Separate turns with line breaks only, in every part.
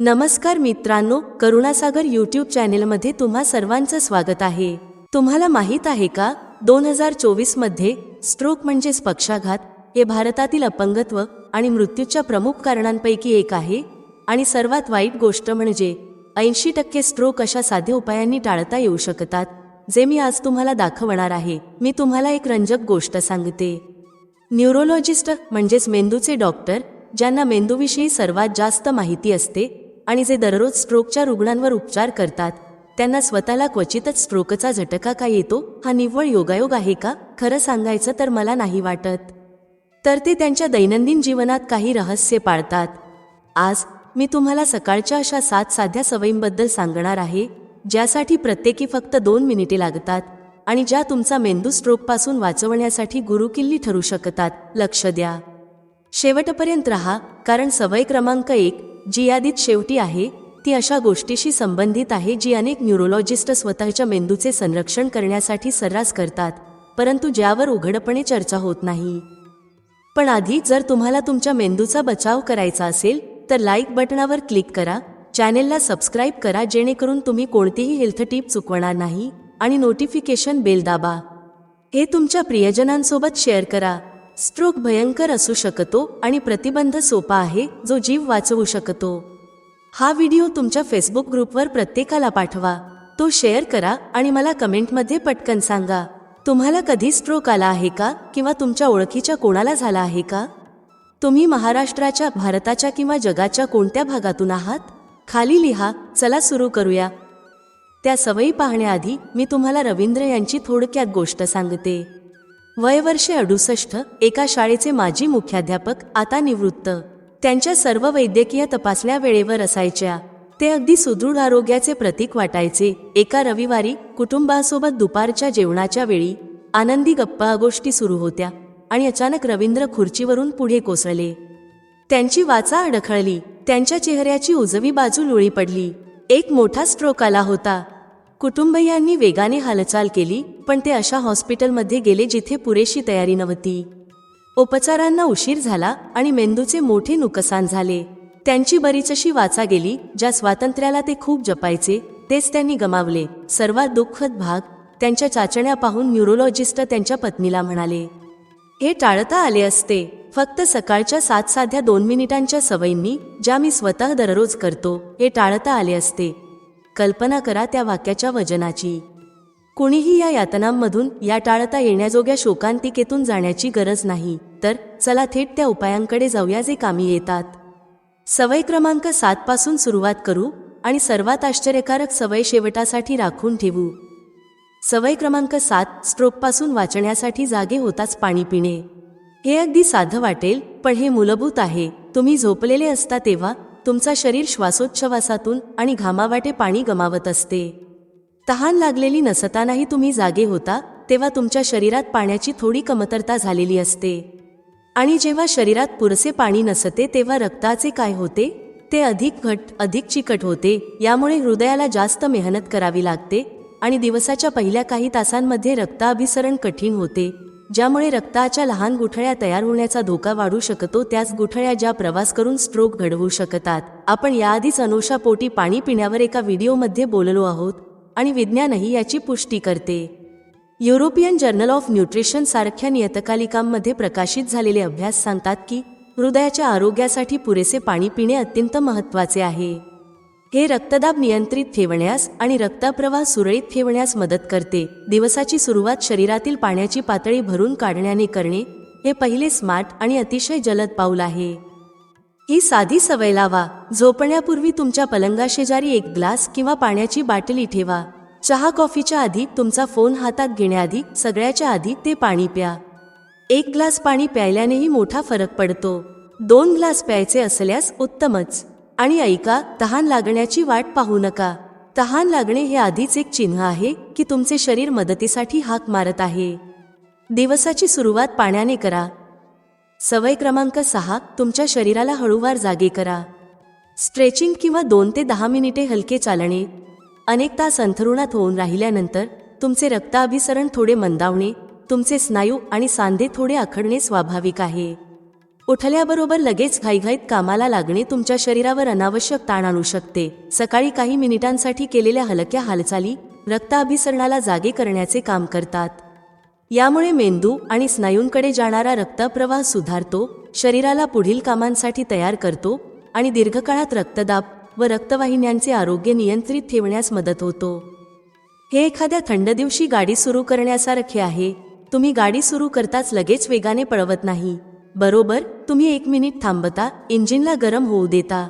नमस्कार मित्रांनो करुणासागर यूट्यूब चॅनेलमध्ये तुम्हा सर्वांचं स्वागत आहे. तुम्हाला माहीत आहे का दोन हजार चोवीसमध्ये स्ट्रोक म्हणजेच पक्षाघात हे भारतातील अपंगत्व आणि मृत्यूच्या प्रमुख कारणांपैकी एक आहे आणि सर्वात वाईट गोष्ट म्हणजे ऐंशी टक्के स्ट्रोक अशा साध्या उपायांनी टाळता येऊ शकतात जे मी आज तुम्हाला दाखवणार आहे. मी तुम्हाला एक रंजक गोष्ट सांगते. न्यूरोलॉजिस्ट म्हणजेच मेंदूचे डॉक्टर ज्यांना मेंदूविषयी सर्वात जास्त माहिती असते आणि जे दररोज स्ट्रोकच्या रुग्णांवर उपचार करतात त्यांना स्वतःला क्वचितच स्ट्रोकचा झटका का येतो? हा निव्वळ योगायोग आहे का? खरं सांगायचं तर मला नाही वाटत. तर ते त्यांच्या दैनंदिन जीवनात काही रहस्य पाळतात. आज मी तुम्हाला सकाळच्या अशा सात साध्या सवयींबद्दल सांगणार आहे ज्यासाठी प्रत्येकी फक्त दोन मिनिटे लागतात आणि ज्या तुमचा मेंदू स्ट्रोकपासून वाचवण्यासाठी गुरुकिल्ली ठरू शकतात. लक्ष द्या. शेवटपर्यंत रहा कारण सवय क्रमांक एक जी यादीत शेवटी आहे ती अशा गोष्टीशी संबंधित आहे जी अनेक न्यूरोलॉजिस्ट स्वतःच्या मेंदूचे संरक्षण करण्यासाठी सर्रास करतात परंतु ज्यावर उघडपणे चर्चा होत नाही. पण आधी जर तुम्हाला तुमच्या मेंदूचा बचाव करायचा असेल तर लाईक बटणावर क्लिक करा चॅनेलला सबस्क्राईब करा जेणेकरून तुम्ही कोणतीही हेल्थ टीप चुकवणार नाही आणि नोटिफिकेशन बेल दाबा. हे तुमच्या प्रियजनांसोबत शेअर करा. स्ट्रोक भयंकर असू शकतो आणि प्रतिबंध सोपा आहे जो जीव वाचवू शकतो. हा व्हिडिओ तुमच्या फेसबुक ग्रुपवर प्रत्येकाला पाठवा. तो शेअर करा आणि मला कमेंटमध्ये पटकन सांगा. तुम्हाला कधी स्ट्रोक आला आहे का किंवा तुमच्या ओळखीच्या कोणाला झाला आहे का? तुम्ही महाराष्ट्राच्या भारताच्या किंवा जगाच्या कोणत्या भागातून आहात? खाली लिहा चला सुरू करूया. त्या सवयी पाहण्याआधी मी तुम्हाला रवींद्र यांची थोडक्यात गोष्ट सांगते. वय वर्षे अडुसष्ट एका शाळेचे माजी मुख्याध्यापक आता निवृत्त. त्यांच्या सर्व वैद्यकीय तपासण्या वेळेवर असायच्या. ते अगदी सुदृढ आरोग्याचे प्रतीक वाटायचे. एका रविवारी कुटुंबासोबत दुपारच्या जेवणाच्या वेळी आनंदी गप्पा गोष्टी सुरू होत्या आणि अचानक रवींद्र खुर्चीवरून पुढे कोसळले. त्यांची वाचा अडखळली. त्यांच्या चेहऱ्याची उजवी बाजू लुळी पडली. एक मोठा स्ट्रोक आला होता. कुटुंबीयांनी वेगाने हालचाल केली पण ते अशा हॉस्पिटलमध्ये गेले जिथे पुरेशी तयारी नव्हती. उपचारांना उशीर झाला आणि मेंदूचे मोठे नुकसान झाले. त्यांची बरीचशी वाचा गेली ज्या स्वातंत्र्याला ते खूप जपायचे तेच त्यांनी गमावले. सर्वात दुःखद भाग त्यांच्या चाचण्या पाहून न्यूरोलॉजिस्ट त्यांच्या पत्नीला म्हणाले हे टाळता आले असते. फक्त सकाळच्या सात साध्या दोन मिनिटांच्या सवयींनी ज्या मी स्वतः दररोज करतो हे टाळता आले असते. कल्पना करा त्या वाक्याच्या वजनाची. कुणीही या यातनांमधून या टाळता येण्याजोग्या शोकांतिकेतून जाण्याची गरज नाही तर चला थेट त्या उपायांकडे जाऊया जे कामी येतात. सवय क्रमांक सात पासून सुरुवात करू आणि सर्वात आश्चर्यकारक सवय शेवटासाठी राखून ठेवू. सवय क्रमांक सात स्ट्रोकपासून वाचण्यासाठी जागे होताच पाणी पिणे. हे अगदी साधं वाटेल पण हे मूलभूत आहे. तुम्ही झोपलेले असता तेव्हा तुमचा शरीर श्वासोच्छवासातून आणि घामावाटे पाणी गमावत असते. तहान लागलेली नसतानाही तुम्ही जागे होता तेव्हा तुमच्या शरीरात पाण्याची थोडी कमतरता झालेली असते. आणि जेव्हा शरीरात पुरसे पाणी नसते तेव्हा रक्ताचे काय होते? ते अधिक घट अधिक चिकट होते यामुळे हृदयाला जास्त मेहनत करावी लागते आणि दिवसाच्या पहिल्या काही तासांमध्ये रक्ताभिसरण कठीण होते. ज्यामुळे रक्ताच्या लहान गुठळ्या तयार होण्याचा धोका वाढू शकतो त्याच गुठळ्या ज्या प्रवास करून स्ट्रोक घडवू शकतात. आपण याआधीच अनोशा पोटी पाणी पिण्यावर एका व्हिडिओमध्ये बोललो आहोत आणि विज्ञानही याची पुष्टी करते. युरोपियन जर्नल ऑफ न्यूट्रिशन सारख्या नियतकालिकांमध्ये प्रकाशित झालेले अभ्यास सांगतात की हृदयाच्या आरोग्यासाठी पुरेसे पाणी पिणे अत्यंत महत्त्वाचे आहे. हे रक्तदाब नियंत्रित ठेवण्यास आणि रक्तप्रवाह सुरळीत ठेवण्यास मदत करते. दिवसाची सुरुवात शरीरातील पाण्याची पातळी भरून काढण्याने करणे हे पहिले स्मार्ट आणि अतिशय जलद पाऊल आहे. ही साधी सवय लावा. झोपण्यापूर्वी तुमच्या पलंगाशेजारी एक ग्लास किंवा पाण्याची बाटली ठेवा. चहा कॉफीच्या आधी तुमचा फोन हातात घेण्याआधी सगळ्याच्या आधी ते पाणी प्या. एक ग्लास पाणी प्यायल्यानेही मोठा फरक पडतो. दोन ग्लास प्यायचे असल्यास उत्तमच. आणि ऐका तहान लागण्याची वाट पाहू नका. तहान लागणे हे आधीच एक चिन्ह आहे की तुमचे शरीर मदतीसाठी हाक मारत आहे. दिवसाची सुरुवात पाण्याने करा. सवय क्रमांक सहा तुमच्या शरीराला हळूवार जागे करा. स्ट्रेचिंग किंवा दोन ते दहा मिनिटे हलके चालणे. अनेक तास अंथरुणात होऊन राहिल्यानंतर तुमचे रक्ताभिसरण थोडे मंदावणे तुमचे स्नायू आणि सांधे थोडे आखडणे स्वाभाविक आहे. उठल्याबरोबर लगेच घाईघाईत कामाला लागणे तुमच्या शरीरावर अनावश्यक ताण आणू शकते. सकाळी काही मिनिटांसाठी केलेल्या हलक्या हालचाली रक्ताभिसरणाला जागे करण्याचे काम करतात. यामुळे मेंदू आणि स्नायूंकडे जाणारा रक्तप्रवाह सुधारतो शरीराला पुढील कामांसाठी तयार करतो आणि दीर्घकाळात रक्तदाब व रक्तवाहिन्यांचे आरोग्य नियंत्रित ठेवण्यास मदत होतो. हे एखाद्या थंड दिवशी गाडी सुरू करण्यासारखे आहे. तुम्ही गाडी सुरू करताच लगेच वेगाने पळवत नाही. बरोबर तुम्ही एक मिनिट थांबता इंजिनला गरम होऊ देता.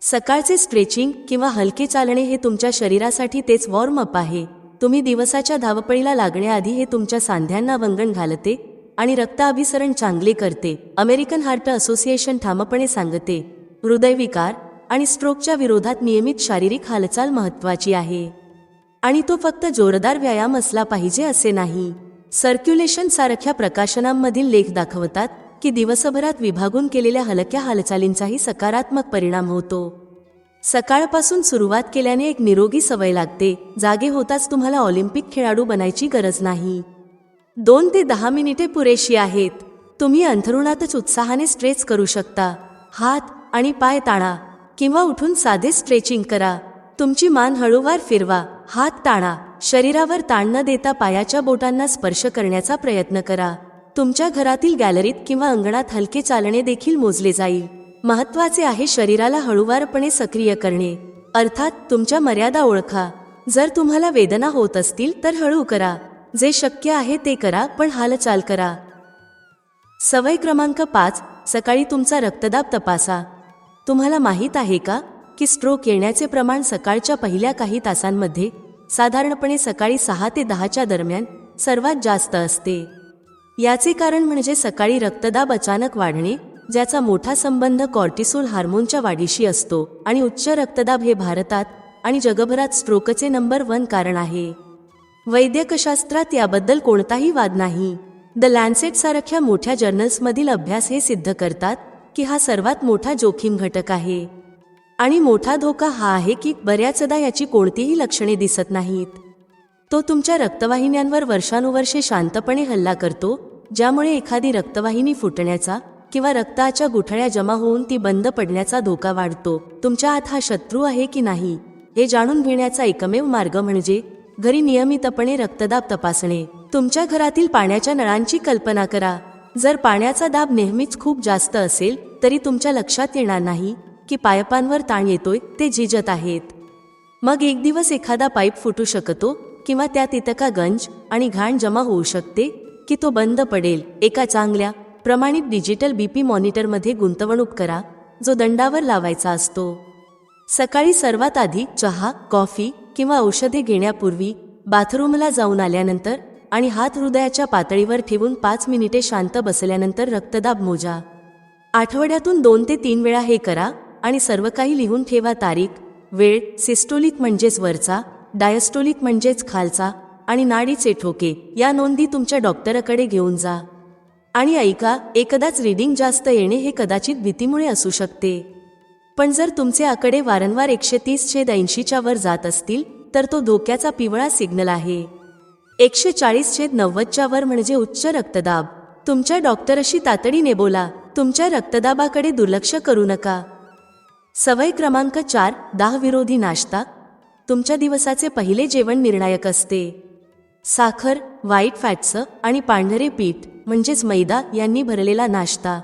सकाळचे स्ट्रेचिंग किंवा हलके चालणे हे तुमच्या शरीरासाठी तेच वॉर्म अप आहे. तुम्ही दिवसाच्या धावपळीला लागण्याआधी हे तुमच्या सांध्यांना वंगण घालते आणि रक्ताभिसरण चांगले करते. अमेरिकन हार्ट असोसिएशन ठामपणे सांगते हृदयविकार आणि स्ट्रोकच्या विरोधात नियमित शारीरिक हालचाल महत्वाची आहे. आणि तो फक्त जोरदार व्यायाम असला पाहिजे असे नाही. सर्क्युलेशन सारख्या प्रकाशनांमधील लेख दाखवतात की दिवसभरात विभागून केलेल्या हलक्या हालचालींचाही सकारात्मक परिणाम होतो. सकाळपासून सुरुवात केल्याने एक निरोगी सवय लागते. जागे होताच तुम्हाला ऑलिम्पिक खेळाडू बनायची गरज नाही. दोन ते दहा मिनिटे पुरेशी आहेत. तुम्ही अंथरुणातच उत्साहाने स्ट्रेच करू शकता. हात आणि पाय ताणा किंवा उठून साधे स्ट्रेचिंग करा. तुमची मान हळूवार फिरवा. हात ताणा. शरीरावर ताण न देता पायाच्या बोटांना स्पर्श करण्याचा प्रयत्न करा. तुमच्या घरातील गॅलरीत किंवा अंगणात हलके चालणे देखील मोजले जाईल. महत्त्वाचे आहे शरीराला हळूवारपणे सक्रिय करणे. अर्थात तुमच्या मर्यादा ओळखा. जर तुम्हाला वेदना होत असतील तर हळू करा. जे शक्य आहे ते करा पण हालचाल करा. सवय क्रमांक पाच सकाळी तुमचा रक्तदाब तपासा. तुम्हाला माहीत आहे का की स्ट्रोक येण्याचे प्रमाण सकाळच्या पहिल्या काही तासांमध्ये साधारणपणे सकाळी सहा ते दहाच्या दरम्यान सर्वात जास्त असते? याचे कारण म्हणजे सकाळी रक्तदाब अचानक वाढणे ज्याचा मोठा संबंध कॉर्टिसोल हार्मोनच्या वाढीशी असतो आणि उच्च रक्तदाब हे भारतात आणि जगभरात स्ट्रोकचे नंबर वन कारण आहे. वैद्यकशास्त्रात याबद्दल कोणताही वाद नाही. द लॅन्सेट सारख्या मोठ्या जर्नल्समधील अभ्यास हे सिद्ध करतात की हा सर्वात मोठा जोखीम घटक आहे. आणि मोठा धोका हा आहे की बऱ्याचदा याची कोणतीही लक्षणे दिसत नाहीत. तो तुमच्या रक्तवाहिन्यांवर वर्षानुवर्षे शांतपणे हल्ला करतो ज्यामुळे एखादी रक्तवाहिनी फुटण्याचा किंवा रक्ताच्या गुठळ्या जमा होऊन ती बंद पडण्याचा धोका वाढतो. तुमच्या आत हा शत्रू आहे की नाही हे जाणून घेण्याचा एकमेव मार्ग म्हणजे घरी नियमितपणे रक्तदाब तपासणे. तुमच्या घरातील पाण्याच्या नळांची कल्पना करा. जर पाण्याचा दाब नेहमीच खूप जास्त असेल तरी तुमच्या लक्षात येणार नाही की पायपांवर ताण येतोय ते झिजत आहेत. मग एक दिवस एखादा पाईप फुटू शकतो किंवा त्यात इतका गंज आणि घाण जमा होऊ शकते की तो बंद पडेल. एका चांगल्या प्रमाणित डिजिटल बीपी मॉनिटरमध्ये गुंतवणूक करा जो दंडावर लावायचा असतो. सकाळी सर्वात आधी चहा कॉफी किंवा औषधे घेण्यापूर्वी बाथरूमला जाऊन आल्यानंतर आणि हात हृदयाच्या पातळीवर ठेवून पाच मिनिटे शांत बसल्यानंतर रक्तदाब मोजा. आठवड्यातून दोन ते तीन वेळा हे करा आणि सर्व काही लिहून ठेवा तारीख वेळ सिस्टोलिक म्हणजेच वरचा डायस्टोलिक म्हणजेच खालचा आणि नाडीचे ठोके या नोंदी तुमच्या डॉक्टराकडे घेऊन जा. आणि ऐका एकदाच रीडिंग जास्त येणे हे कदाचित भीतीमुळे असू शकते. पण जर तुमचे आकडे वारंवार एकशे तीस छेद ऐंशीच्या वर जात असतील तर तो धोक्याचा पिवळा सिग्नल आहे. एकशे चाळीस छेद नव्वदच्या वर म्हणजे उच्च रक्तदाब. तुमच्या डॉक्टरशी तातडीने बोला तुमच्या रक्तदाबाकडे दुर्लक्ष करू नका. सवय क्रमांक चार दाह विरोधी नाश्ता तुमच्या दिवसाचे पहिले जेवण निर्णायक असते. साखर व्हाईट फॅटचं आणि पांढरे पीठ म्हणजेच मैदा यांनी भरलेला नाश्ता.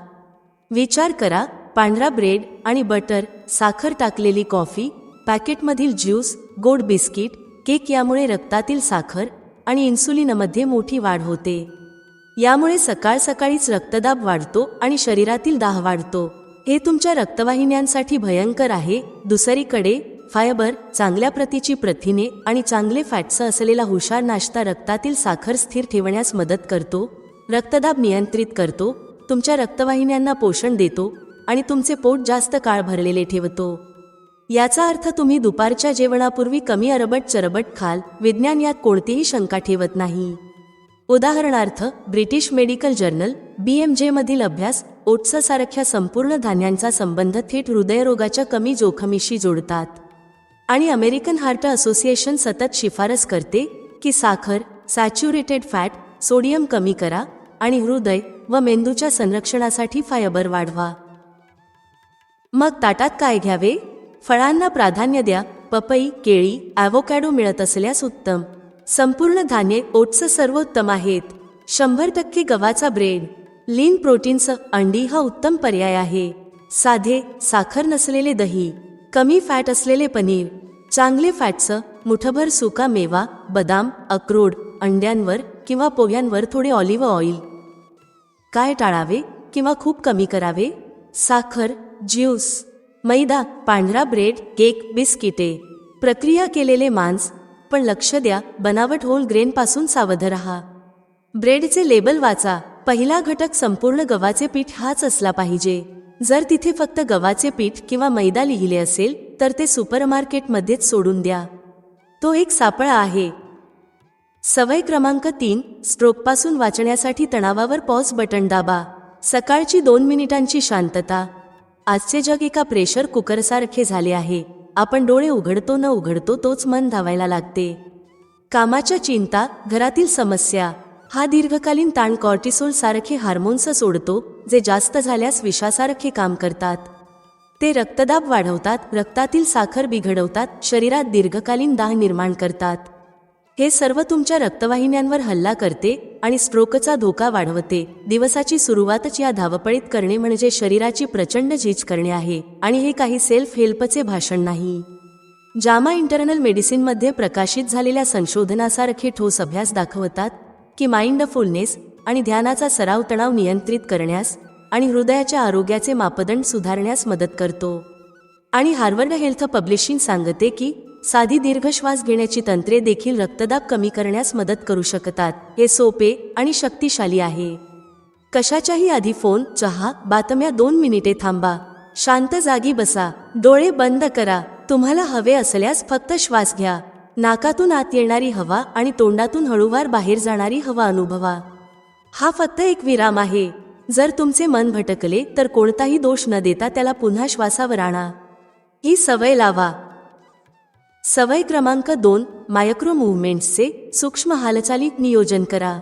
विचार करा पांढरा ब्रेड आणि बटर साखर टाकलेली कॉफी पॅकेटमधील ज्यूस गोड बिस्किट केक यामुळे रक्तातील साखर आणि इन्सुलिनमध्ये मोठी वाढ होते. यामुळे सकाळ सकाळीच रक्तदाब वाढतो आणि शरीरातील दाह वाढतो. हे तुमच्या रक्तवाहिन्यांसाठी भयंकर आहे. दुसरीकडे फायबर चांगल्या प्रतीची प्रथिने आणि चांगले फॅट्स असलेला हुशार नाश्ता रक्तातील साखर स्थिर ठेवण्यास मदत करतो रक्तदाब नियंत्रित करतो तुमच्या रक्तवाहिन्यांना पोषण देतो आणि तुमचे पोट जास्त काळ भरलेले ठेवतो. याचा अर्थ तुम्ही दुपारच्या जेवणापूर्वी कमी अरबट चरबट खाल विज्ञान यात कोणतीही शंका ठेवत नाही. उदाहरणार्थ British medical journal B M मधील अभ्यास ओट्ससारख्या संपूर्ण धान्यांचा संबंध थेट हृदयरोगाच्या कमी जोखमीशी जोडतात. आणि अमेरिकन हार्ट असोसिएशन सतत शिफारस करते की साखर सॅच्युरेटेड फॅट सोडियम कमी करा आणि हृदय व मेंदूच्या संरक्षणासाठी फायबर वाढवा. मग ताटात काय घ्यावे? फळांना प्राधान्य द्या. पपई केळी ॲव्होकॅडो मिळत असल्यास उत्तम. संपूर्ण धान्ये ओट्स सर्वोत्तम आहेत. शंभर टक्के गव्हाचा ब्रेड. लीन प्रोटीनचं अंडी हा उत्तम पर्याय आहे. साधे साखर नसलेले दही. कमी फॅट असलेले पनीर चांगले फॅटचं मुठभर सुका मेवा बदाम अक्रोड अंड्यांवर किंवा पोह्यांवर थोडे ऑलिव्ह ऑइल. काय टाळावे किंवा खूप कमी करावे? साखर ज्यूस मैदा पांढरा ब्रेड केक बिस्किटे. प्रक्रिया केलेले मांस पण लक्ष द्या बनावट होल ग्रेनपासून सावध रहा. ब्रेडचे लेबल वाचा पहिला घटक संपूर्ण गव्हाचे पीठ हाच असला पाहिजे. जर तिथे फक्त गव्हाचे पीठ किंवा मैदा लिहिले असेल तर ते सुपरमार्केटमध्येच सोडून द्या. तो एक सापळा आहे. सवय क्रमांक तीन स्ट्रोकपासून वाचण्यासाठी तणावावर पॉज बटन दाबा. सकाळची दोन मिनिटांची शांतता. आजचे जग एका प्रेशर कुकरसारखे झाले आहे. आपण डोळे उघडतो न उघडतो तोच मन धावायला लागते. कामाच्या चिंता घरातील समस्या. हा दीर्घकालीन ताण कॉर्टिसोल सारखे हार्मोन्स सोडतो जे जास्त झाल्यास विषासारखे काम करतात. ते रक्तदाब वाढवतात रक्तातील साखर बिघडवतात शरीरात दीर्घकालीन दाह निर्माण करतात. हे सर्व तुमच्या रक्तवाहिन्यांवर हल्ला करते आणि स्ट्रोकचा धोका वाढवते. दिवसाची सुरुवातच या धावपळीत करणे म्हणजे शरीराची प्रचंड झीज करणे आहे आणि हे काही सेल्फ हेल्पचे भाषण नाही. जामा इंटरनल मेडिसिनमध्ये प्रकाशित झालेल्या संशोधनासारखे ठोस अभ्यास दाखवतात की माइंडफुलनेस आणि ध्यानाचा सराव तणाव नियंत्रित करण्यास आणि हृदयाच्या आरोग्याचे मापदंड सुधारण्यास मदत करतो. आणि हार्वर्ड हेल्थ पब्लिशिंग सांगते की साधी दीर्घ श्वास घेण्याची तंत्रे देखील रक्तदाब कमी करण्यास मदत करू शकतात. हे सोपे आणि शक्तिशाली आहे. कशाच्याही आधी फोन चहा बातम्या दोन मिनिटे थांबा. शांत जागी बसा. डोळे बंद करा. तुम्हाला हवे असल्यास फक्त श्वास घ्या. नाकातून आत येणारी हवा आणि तोंडातून हळूवार बाहेर जाणारी हवा अनुभवा. हा फक्त एक विराम आहे. जर तुमचे मन भटकले तर कोणताही दोष न देता त्याला पुन्हा श्वासावर आणा. ही सवय लावा. सवय क्रमांक दोन मायक्रो मुव्हमेंट्सचे सूक्ष्म हालचाली नियोजन करा.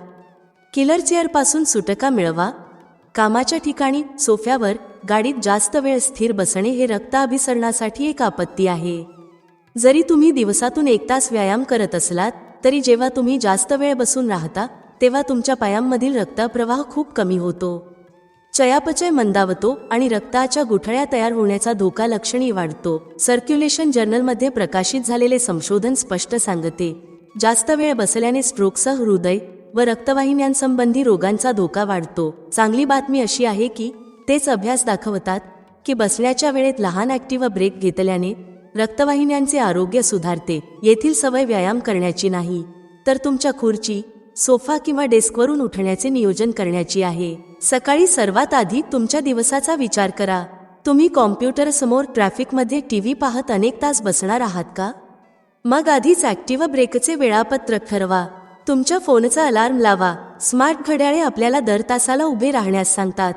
किलर चेअरपासून सुटका मिळवा. कामाच्या ठिकाणी सोफ्यावर गाडीत जास्त वेळ स्थिर बसणे हे रक्ताभिसरणासाठी एक आपत्ती आहे. जरी तुम्ही दिवसातून एक तास व्यायाम करत असलात तरी जेव्हा तुम्ही जास्त वेळ बसून राहता तेव्हा तुमच्या पायांमधील रक्तप्रवाह खूप कमी होतो. चयापचय मंदावतो आणि रक्ताच्या गुठळ्या तयार होण्याचा धोका लक्षणीय वाढतो. सर्क्युलेशन जर्नलमध्ये प्रकाशित झालेले संशोधन स्पष्ट सांगते. जास्त वेळ बसल्याने स्ट्रोकसह हृदय व रक्तवाहिन्यांसंबंधी रोगांचा धोका वाढतो. चांगली बातमी अशी आहे की तेच अभ्यास दाखवतात की बसण्याच्या वेळेत लहान ॲक्टिव्ह ब्रेक घेतल्याने रक्तवाहिन्यांचे आरोग्य सुधारते. येथील सवय व्यायाम करण्याची नाही. तर तुमच्या खुर्ची सोफा किंवा डेस्कवरून उठण्याचे नियोजन करण्याची आहे. सकाळी सर्वात आधी तुमच्या दिवसाचा विचार करा. तुम्ही कॉम्प्युटर समोर ट्रॅफिकमध्ये टीव्ही पाहत अनेक तास बसणार आहात का? मग आधीच ॲक्टिव्ह ब्रेकचे वेळापत्रक ठरवा. तुमच्या फोनचा अलार्म लावा. स्मार्ट घड्याळे आपल्याला दर तासाला उभे राहण्यास सांगतात.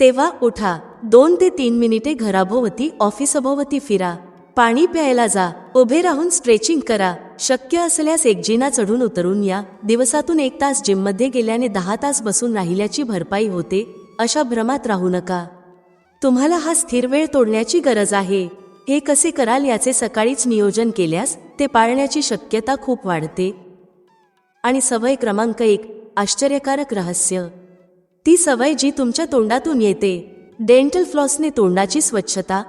तेव्हा उठा. दोन ते तीन मिनिटे घराभोवती ऑफिसभोवती फिरा. पाणी प्यायला जा. उभे राहून स्ट्रेचिंग करा. शक्य असल्यास एक जिना चढून उतरून या. दिवसातून एक तास जिममध्ये गेल्याने दहा तास बसून राहिल्याची भरपाई होते. अशा भ्रमात राहू नका. तुम्हाला हा स्थिर वेळ तोडण्याची गरज आहे. हे कसे कराल याचे सकाळीच नियोजन केल्यास ते पाळण्याची शक्यता खूप वाढते. आणि सवय क्रमांक एक आश्चर्यकारक रहस्य. ती सवय जी तुमच्या तोंडातून येते. डेंटल फ्लॉसने तोंडाची स्वच्छता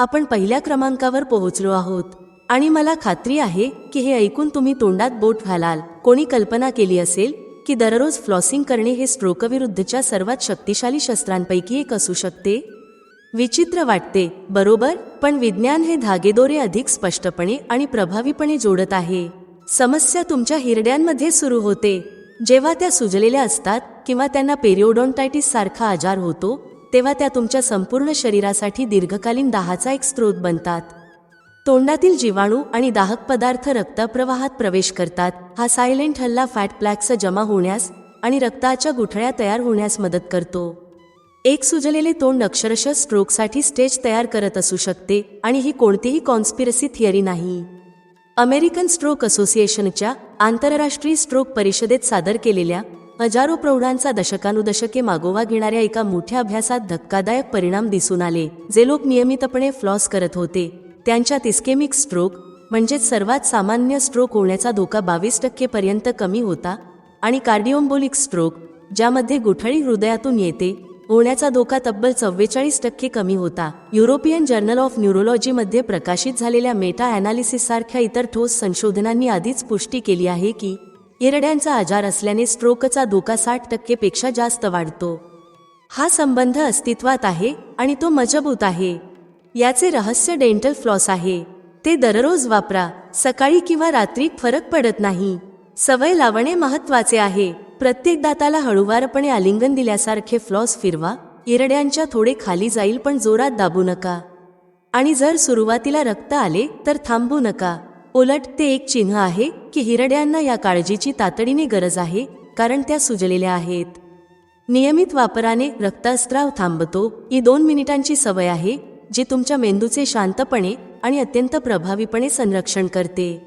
आपण पहिल्या क्रमांकावर पोहोचलो आहोत. आणि मला खात्री आहे की हे ऐकून तुम्ही तोंडात बोट घालाल. कोणी कल्पना केली असेल की दररोज फ्लॉसिंग करणे हे स्ट्रोकविरुद्धच्या सर्वात शक्तिशाली शस्त्रांपैकी एक असू शकते? विचित्र वाटते बरोबर पण विज्ञान हे धागेदोरे अधिक स्पष्टपणे आणि प्रभावीपणे जोडत आहे. समस्या तुमच्या हिरड्यांमध्ये सुरू होते. जेव्हा त्या सुजलेल्या असतात किंवा त्यांना पेरिओडॉन्टायटिस सारखा आजार होतो तेव्हा त्या तुमच्या संपूर्ण शरीरासाठी दीर्घकालीन दाहाचा एक स्रोत बनतात. तोंडातील जीवाणू आणि दाहक पदार्थ रक्तप्रवाहात प्रवेश करतात. हा सायलेंट हल्ला फॅट प्लॅक्स जमा होण्यास आणि रक्ताच्या गुठळ्या तयार होण्यास मदत करतो. एक सुजलेले तोंड अक्षरशः स्ट्रोकसाठी स्टेज तयार करत असू शकते आणि ही कोणतीही कॉन्स्पिरसी थिअरी नाही. अमेरिकन स्ट्रोक असोसिएशनच्या आंतरराष्ट्रीय स्ट्रोक परिषदेत सादर केलेल्या हजारो प्रौढांचा दशकानुदशके मागोवा घेणाऱ्या एका मोठ्या अभ्यासात धक्कादायक परिणाम दिसून आले जे लोक नियमितपणे फ्लॉस करत होते. त्यांच्यात इस्केमिक स्ट्रोक म्हणजेच सर्वात सामान्य स्ट्रोक होण्याचा धोका बावीस टक्केपर्यंत कमी होता आणि कार्डिओम्बोलिक स्ट्रोक ज्यामध्ये गुठळी हृदयातून येते होण्याचा धोका तब्बल चव्वेचाळीस टक्के कमी होता. युरोपियन जर्नल ऑफ न्यूरोलॉजीमध्ये प्रकाशित झालेल्या मेटा अनालिसिस सारख्या इतर ठोस संशोधनांनी आधीच पुष्टी केली आहे की येरड्यांचा आजार असल्याने स्ट्रोकचा धोका साठ टक्केपेक्षा जास्त वाढतो. हा संबंध अस्तित्वात आहे आणि तो मजबूत आहे. याचे रहस्य डेंटल फ्लॉस आहे. ते दररोज वापरा सकाळी किंवा रात्री फरक पडत नाही. सवय लावणे महत्त्वाचे आहे. प्रत्येक दाताला हळुवारपणे आलिंगन दिल्यासारखे फ्लॉस फिरवा येरड्यांच्या थोडे खाली जाईल पण जोरात दाबू नका. आणि जर सुरुवातीला रक्त आले तर थांबू नका. उलट ते एक चिन्ह आहे की हिरड्यांना या काळजीची तातडीने गरज आहे कारण त्या सुजलेल्या आहेत. नियमित वापराने रक्तस्त्राव थांबतो ही दोन मिनिटांची सवय आहे जी तुमच्या मेंदूचे शांतपणे आणि अत्यंत प्रभावीपणे संरक्षण करते.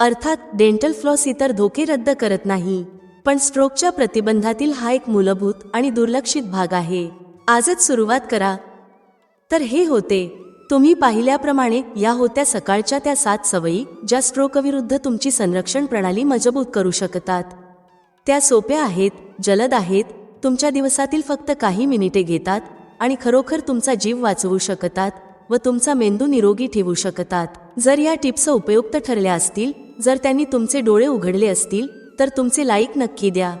अर्थात डेंटल फ्लॉस इतर धोके रद्द करत नाही पण स्ट्रोकच्या प्रतिबंधातील हा एक मूलभूत आणि दुर्लक्षित भाग आहे. आजच सुरुवात करा. तर हे होते. तुम्ही पाहिल्याप्रमाणे या होत्या सकाळच्या त्या सात सवयी ज्या स्ट्रोकविरुद्ध तुमची संरक्षण प्रणाली मजबूत करू शकतात. त्या सोप्या आहेत जलद आहेत तुमच्या दिवसातील फक्त काही मिनिटे घेतात आणि खरोखर तुमचा जीव वाचवू शकतात व तुमचा मेंदू निरोगी ठेवू शकतात. जर या टिप्स उपयुक्त ठरल्या असतील जर त्यांनी तुमचे डोळे उघडले असतील तर तुमचे लाईक नक्की द्या.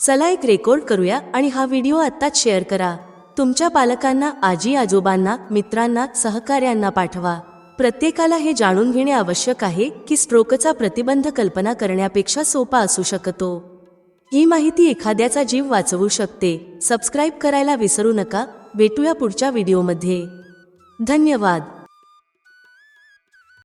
चला एक रेकॉर्ड करूया आणि हा व्हिडिओ आत्ताच शेअर करा. तुमच्या पालकांना आजी आजोबांना मित्रांना सहकार्यांना पाठवा. प्रत्येकाला हे जाणून घेणे आवश्यक आहे की स्ट्रोकचा प्रतिबंध कल्पना करण्यापेक्षा सोपा असू शकतो. ही माहिती एखाद्याचा जीव वाचवू शकते. सबस्क्राईब करायला विसरू नका. भेटूया पुढच्या व्हिडिओमध्ये. धन्यवाद.